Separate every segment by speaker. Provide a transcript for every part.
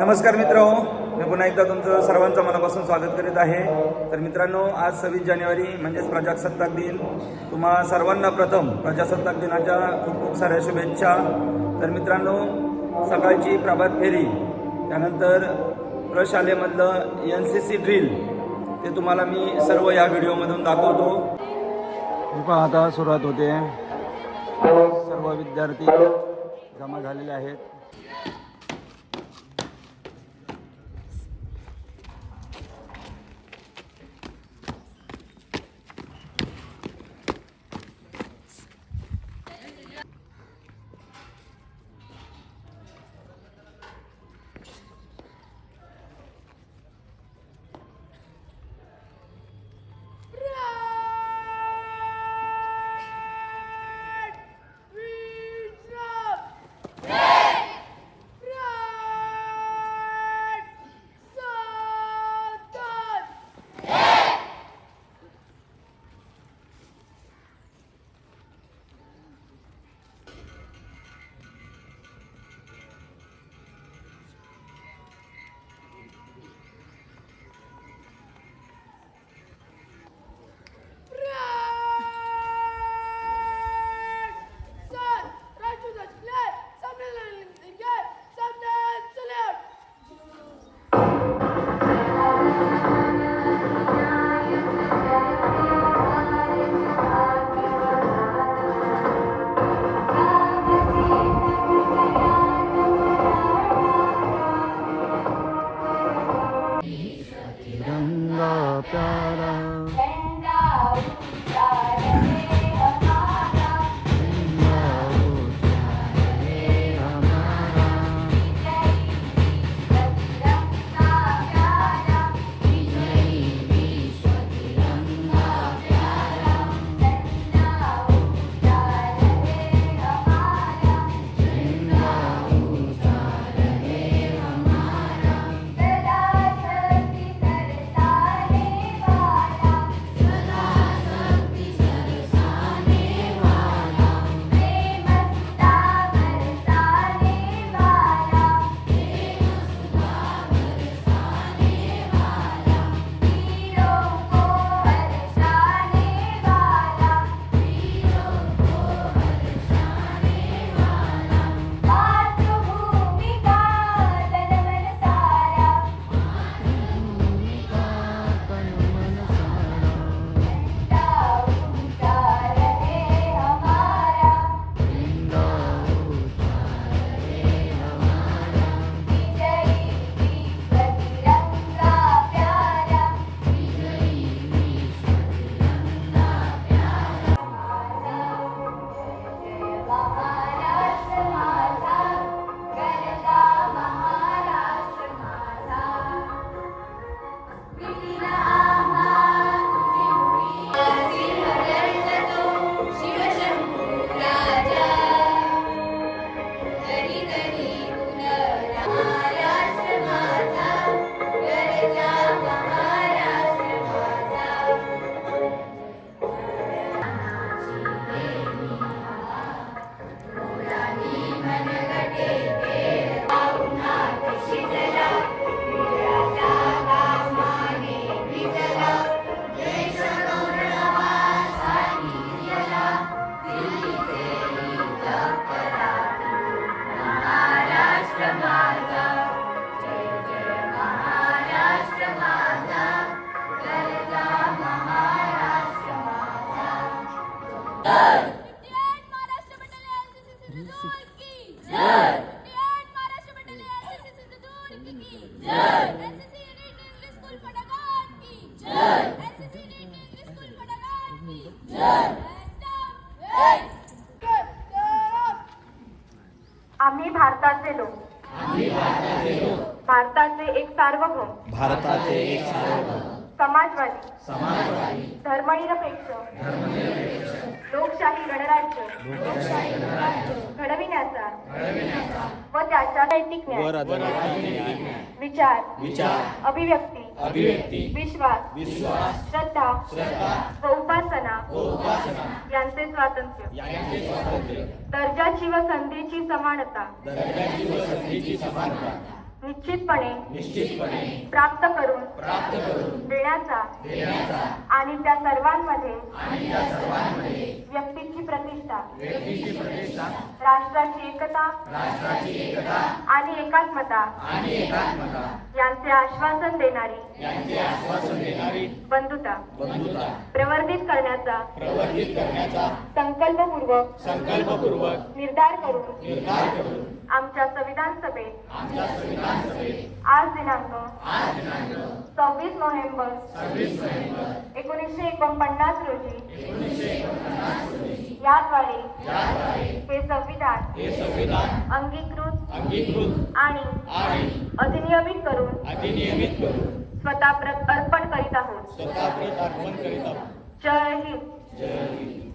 Speaker 1: नमस्कार मित्र मी पुन्हा एकदा तुमचं सर्वांचं मनापासून स्वागत करीत आहे. तर मित्रांनो आज सव्वीस जानेवारी म्हणजेच प्रजासत्ताक दिन. तुम्हा सर्वांना प्रथम प्रजासत्ताक दिनाच्या खूप खूप साऱ्या शुभेच्छा. तर मित्रांनो सकाळची प्रभात फेरी त्यानंतर प्रशालेमधलं एन सी सी ड्रिल ते तुम्हाला मी सर्व या व्हिडिओमधून दाखवतो. आता सुरुवात होते. सर्व विद्यार्थी जमा झालेले आहेत.
Speaker 2: घडविण्याचा व त्याच्या नैतिक न्याय. विचार.
Speaker 3: विचार.
Speaker 2: अभिव्यक्ती.
Speaker 3: अभिव्यक्ती.
Speaker 2: विश्वास.
Speaker 3: विश्वास.
Speaker 2: श्रद्धा.
Speaker 3: श्रद्धा.
Speaker 2: व उपासना.
Speaker 3: व उपासना.
Speaker 2: यांचे स्वातंत्र्य.
Speaker 3: यांचे स्वातंत्र्य.
Speaker 2: दर्जाची व संधीची समानता.
Speaker 3: निश्चितपणे
Speaker 4: निश्चितपणे
Speaker 3: प्राप्त करून
Speaker 4: प्राप्त करून
Speaker 3: देण्याचा
Speaker 4: देण्याचा
Speaker 3: आणि त्या सर्वांमध्ये
Speaker 4: आणि त्या सर्वांमध्ये
Speaker 3: व्यक्तीची प्रतिष्ठा.
Speaker 4: व्यक्तीची प्रतिष्ठा.
Speaker 3: राष्ट्राची एकता
Speaker 4: राष्ट्राची एकता
Speaker 3: आणि एकात्मता
Speaker 4: आणि एकात्मता.
Speaker 3: यांचे आश्वासन देणारी बंधुता प्रवर्धित करण्याचा
Speaker 4: प्रवर्धित करण्याचा
Speaker 3: संकल्पपूर्वक
Speaker 4: संकल्पपूर्वक
Speaker 3: निर्धार करून
Speaker 4: निर्धार करून
Speaker 3: आमच्या संविधान सभेत
Speaker 4: आमच्या संविधान सभेत
Speaker 3: आज दिनांक
Speaker 4: आज दिनांक
Speaker 3: सव्वीस नोव्हेंबर
Speaker 4: सव्वीस नोव्हेंबर
Speaker 3: एकोणीसशे एकोणपन्नास रोजी
Speaker 4: एकोणीसशे एकोणपन्नास रोजी
Speaker 3: याद्वारे
Speaker 4: ज्याद्वारे
Speaker 3: हे संविधान
Speaker 4: हे संविधान
Speaker 3: अंगीकृत
Speaker 4: अंगीकृत
Speaker 3: आणि
Speaker 4: आणि
Speaker 3: अधिनियमित करून
Speaker 4: अधिनियमित करून
Speaker 3: स्वतः अर्पण करीत आहोत. जय हिंद.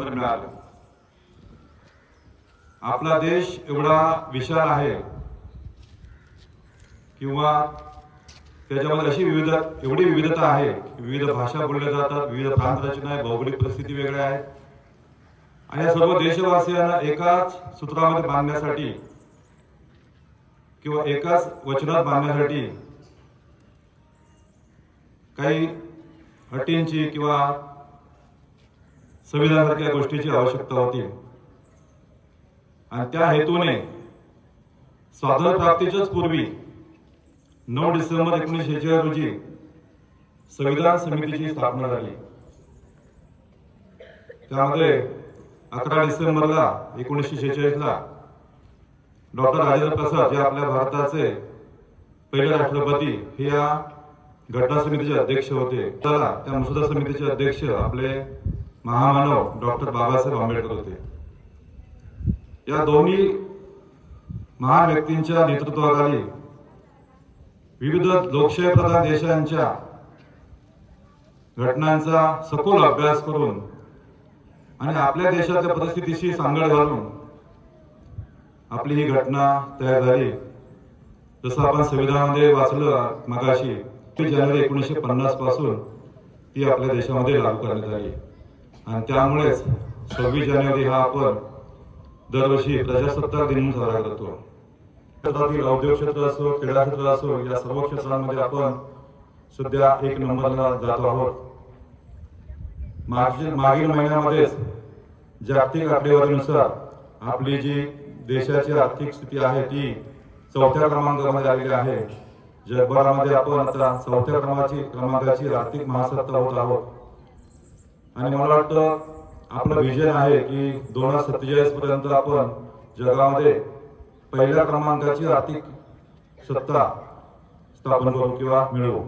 Speaker 5: स्वातंत्र्य मिळालं. आपला देश एवढा विशाल आहे किंवा त्याच्यामध्ये अशी विविध एवढी विविधता आहे विविध भाषा बोलल्या जातात विविध प्रांत रचना आहे भौगोलिक परिस्थिती वेगळ्या आहेत. आणि या सर्व देशवासियांना एकाच सूत्रामध्ये बांधण्यासाठी किंवा एकाच वचनात बांधण्यासाठी काही अटींची किंवा संविधानासारख्या गोष्टीची आवश्यकता होती. आणि त्या हेतूने स्वातंत्र्य प्राप्तीच्याच पूर्वी नऊ डिसेंबर एकोणीसशे शेहेचाळीस रोजी संविधान समितीची स्थापना झाली. त्यामध्ये अकरा डिसेंबरला एकोणीसशे शेहेचाळीसला डॉक्टर राजेंद्र प्रसाद जे आपल्या भारताचे पहिले राष्ट्रपती हे या घटना समितीचे अध्यक्ष होते. त्याला त्या मसुदा समितीचे अध्यक्ष आपले महामानव डॉक्टर बाबासाहेब आंबेडकर होते. या दोन्ही महान व्यक्तींच्या नेतृत्वाखाली विविध लोकशाही प्रधान देशांच्या घटनांचा सखोल अभ्यास करून आणि आपल्या देशाच्या परिस्थितीशी सांगड घालून आपली ही घटना तयार झाली. जसं आपण संविधानामध्ये वाचलं मगाशी जानेवारी एकोणीसशे पन्नासपासून ती आपल्या देशामध्ये लागू करण्यात आली. आणि त्यामुळेच सव्वीस जानेवारी हा आपण दरवर्षी प्रजासत्ताक दिन म्हणून साजरा करतो. क्षेत्रातील औद्योगिक क्षेत्र असो क्रीडा क्षेत्र असो या सर्व क्षेत्रांमध्ये आपण सध्या एक नंबरला जात आहोत. मागील मागील महिन्यामध्येच जागतिक आकडेवारीनुसार आपली जी देशाची आर्थिक स्थिती आहे ती चौथ्या क्रमांकामध्ये आलेली आहे. जगभरामध्ये आपण आता चौथ्या क्रमांकाची क्रमांकाची आर्थिक महासत्ता होत आहोत. आणि मला वाटतं आपलं विजन आहे की दोन हजार सत्तेचाळीस पर्यंत आपण जगामध्ये पहिल्या क्रमांकाची आर्थिक सत्ता स्थापन करू किंवा मिळवू.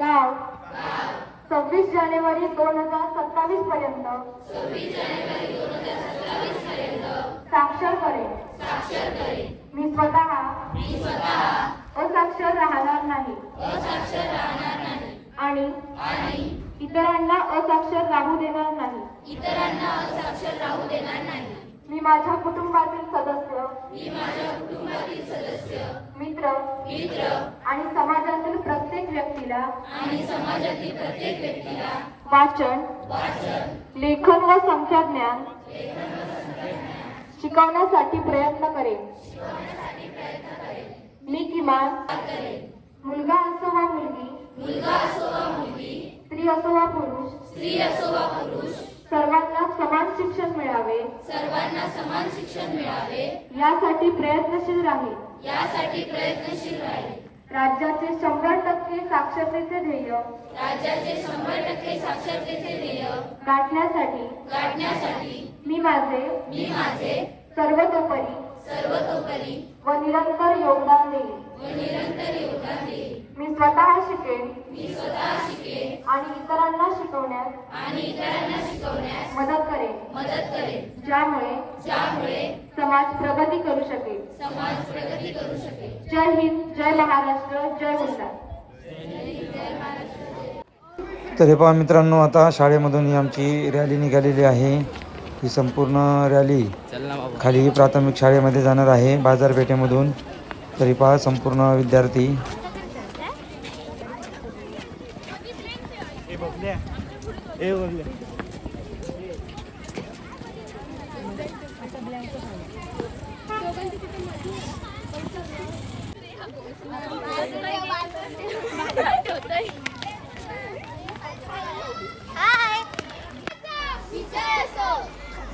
Speaker 3: गाव सव्वीस जानेवारी दोन हजार सत्तावीस पर्यंत साक्षर करेन. मी स्वतः असाक्षर राहणार नाही. आणि इतरांना असाक्षर राहू देणार नाही. मी माझ्या कुटुंबातील सदस्य
Speaker 1: मी माझ्या कुटुंबातील सदस्य
Speaker 3: मित्र
Speaker 1: मित्र
Speaker 3: आणि समाजातील प्रत्येक व्यक्तीला
Speaker 1: आणि समाजातील प्रत्येक व्यक्तीला
Speaker 3: वाचन
Speaker 1: वाचन
Speaker 3: लेखन व संख्या ज्ञान शिकवण्यासाठी प्रयत्न करेन. मी किमान मुलगा असो वा मुलगी
Speaker 1: मुलगा असो वा मुलगी
Speaker 3: स्त्री असो वा पुरुष
Speaker 1: स्त्री असो वा पुरुष
Speaker 3: सर्वांना समान शिक्षण मिळावे.
Speaker 1: सर्वांना समान शिक्षण मिळावे.
Speaker 3: यासाठी प्रयत्नशील राहील
Speaker 1: यासाठी प्रयत्नशील राहील
Speaker 3: राज्याचे शंभर टक्के साक्षरतेचे ध्येय.
Speaker 1: राज्याचे शंभर टक्के साक्षरतेचे ध्येय.
Speaker 3: गाठण्यासाठी
Speaker 1: गाठण्यासाठी
Speaker 3: मी माझे
Speaker 1: मी माझे
Speaker 3: सर्वतोपरी
Speaker 1: सर्वतोपरी
Speaker 3: व निरंतर योगदान देईन.
Speaker 1: व निरंतर योगदान देईन.
Speaker 3: मी स्वतः शिकेन.
Speaker 1: मी स्वतः शिकेन.
Speaker 3: आणि इतरांना शिकवण्यास
Speaker 1: आणि इतरांना शिकवण्यास
Speaker 3: मदत करेन.
Speaker 1: मदत करेन.
Speaker 3: ज्यामुळे
Speaker 1: ज्यामुळे
Speaker 3: समाज प्रगती करू शकेल.
Speaker 1: समाज प्रगती करू शकेल.
Speaker 3: जय हिंद जय महाराष्ट्र जय गुजरात
Speaker 6: तर हे पहा मित्रांनो आता शाळेमधून ही आमची रॅली निघालेली आहे. ही संपूर्ण रॅली खाली प्राथमिक शाळेमध्ये जाणार आहे बाजारपेठेमधून. तरी पहा संपूर्ण विद्यार्थी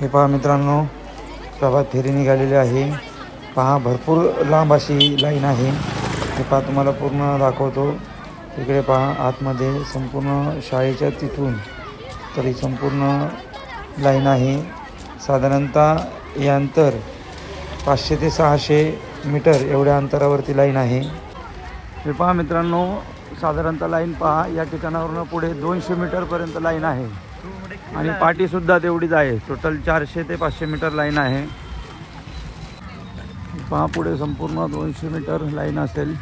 Speaker 1: हे पहा मित्रांनो प्रभात फेरी निघालेली आहे. पहा भरपूर लांब अशी लाईन आहे. हे पहा तुम्हाला पूर्ण दाखवतो. तिकडे पहा आतमध्ये संपूर्ण शाळेच्या तिथून तरी संपूर्ण लाईन आहे. साधारणतः या अंतर पाचशे ते सहाशे मीटर एवढ्या अंतरावरती लाईन आहे. हे पहा मित्रांनो साधारणतः लाईन पहा या ठिकाणावरून पुढे दोनशे मीटरपर्यंत लाईन आहे. आणि पाठीसुद्धा तेवढीच आहे. टोटल चारशे ते पाचशे मीटर लाईन आहे. पहा पुढे संपूर्ण दोनशे मीटर लाईन असेल.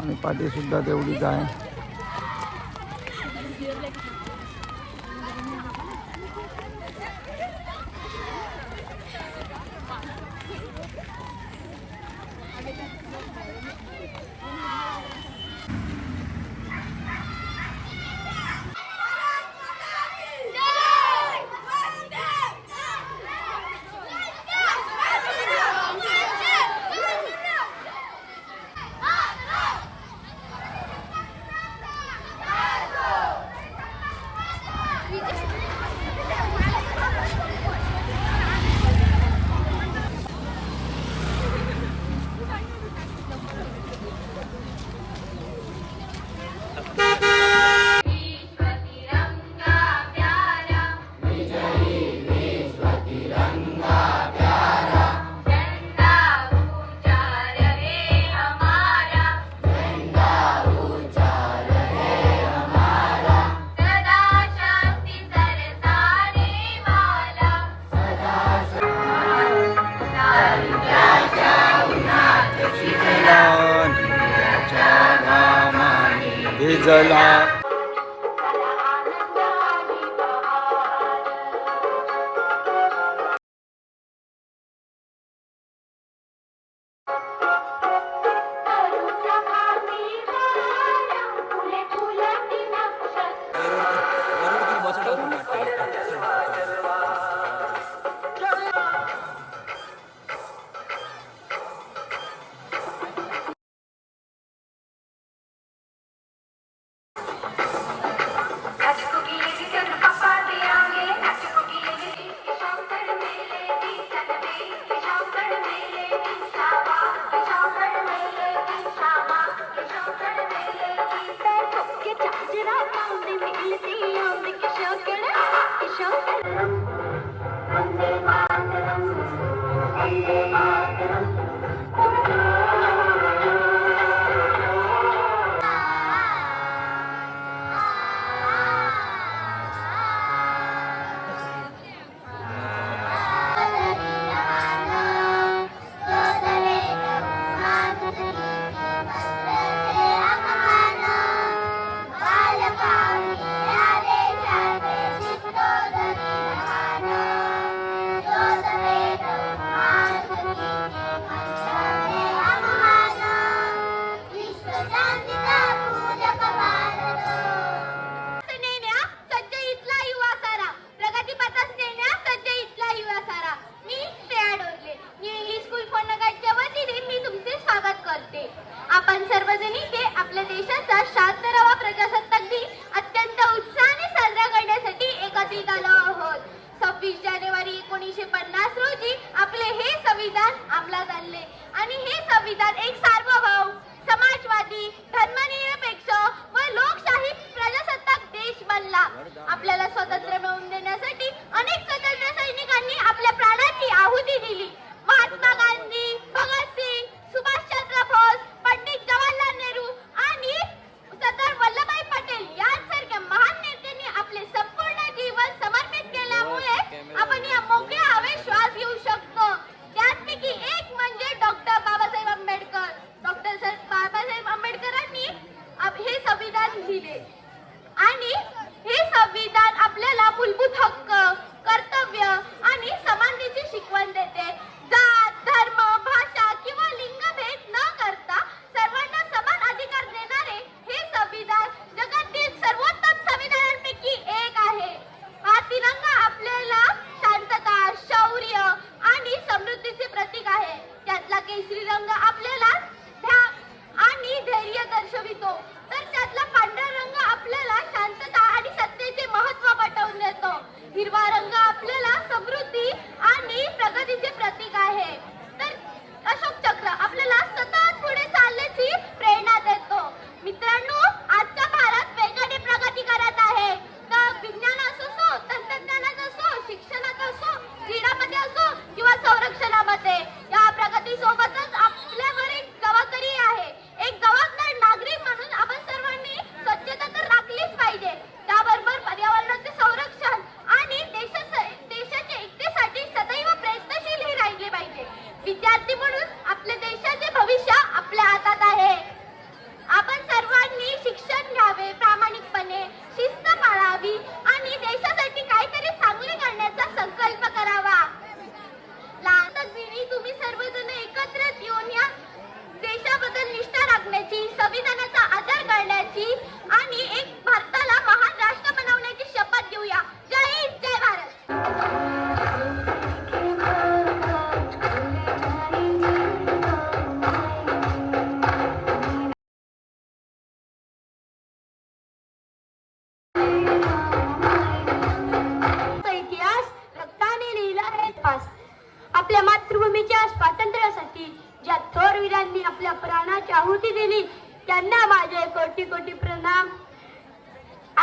Speaker 1: आणि पाठीसुद्धा तेवढीच आहे.
Speaker 2: The Zola.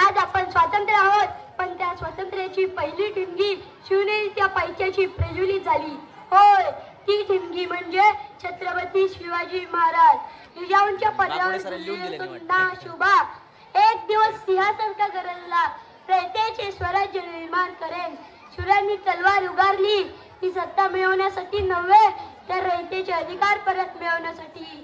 Speaker 2: आज आपण स्वातंत्र्य आहोत. पण त्या स्वातंत्र्याची पहिली ठिणगी शिवनेरीच्या पैच्याची प्रज्वलित झाली. होय ती ठिणगी म्हणजे छत्रपती शिवाजी महाराज. जिजाऊंच्या पदावर शुभा. एक दिवस सिंहासारखा गरजला रयतेचे स्वराज्य निर्माण करेन. शूरांनी तलवार उगारली. ती सत्ता मिळवण्यासाठी नव्हे तर रयतेचे अधिकार परत मिळवण्यासाठी.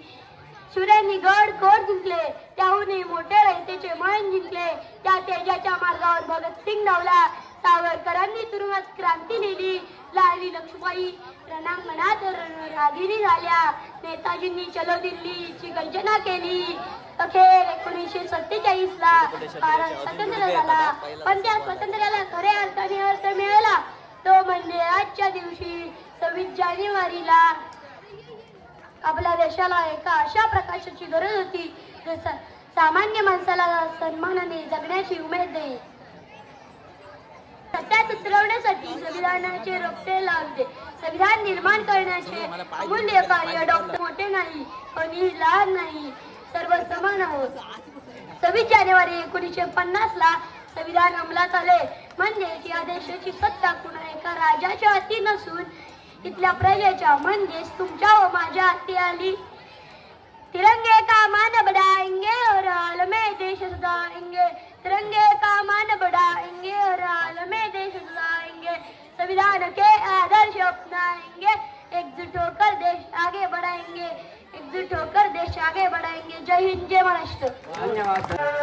Speaker 2: शूरांनी गड कोट जिंकले त्याहूनही मोठे रयतेचे मन जिंकले. त्या तेजाच्या मार्गावर भगतसिंग धावला. सावरकरांनी तुरुंगात क्रांती लिहिली लाली लक्ष्मीबाई रणांगणात रण- रागिणी झाल्या. नेताजींनी चलो दिल्लीची गर्जना केली. अखेर एकोणीसशे सत्तेचाळीस ला भारत स्वतंत्र झाला. पण त्या स्वातंत्र्याला खऱ्या अर्थाने अर्थ मिळाला. तो म्हणजे आजच्या दिवशी सव्वीस जानेवारीला आपल्या देशाला एका अशा प्रकाशाची गरज होती जे सामान्य माणसाला सन्मानाने जगण्याची उमेद देईल. सत्यात उतरवण्यासाठी संविधानाचे रोपटे लावते संविधान निर्माण करण्याचे अमूल्य कार्य डॉक्टर मोठे नाही कोणी लहान नाही सर्व समान आहोत. सव्वीस जानेवारी एकोणीसशे पन्नास ला संविधान अंमलात आले. म्हणजेच या देशाची सत्ता कुणा एका राजाच्या हाती नसून इथल्या प्रजेच्या म्हणजेच तुमच्या व माझ्या हाती आली. तिरंगे का मान बढ़ाएंगे और आलमे में देश सजाएंगे तिरंगे का मान बढ़ाएंगे और आलमे में देश सजाएंगे संविधान के आदर्श अपनाएंगे एकजुट होकर देश आगे बढ़ाएंगे एकजुट होकर देश आगे बढ़ाएंगे जय हिंद जय महाराष्ट्र.
Speaker 1: धन्यवाद.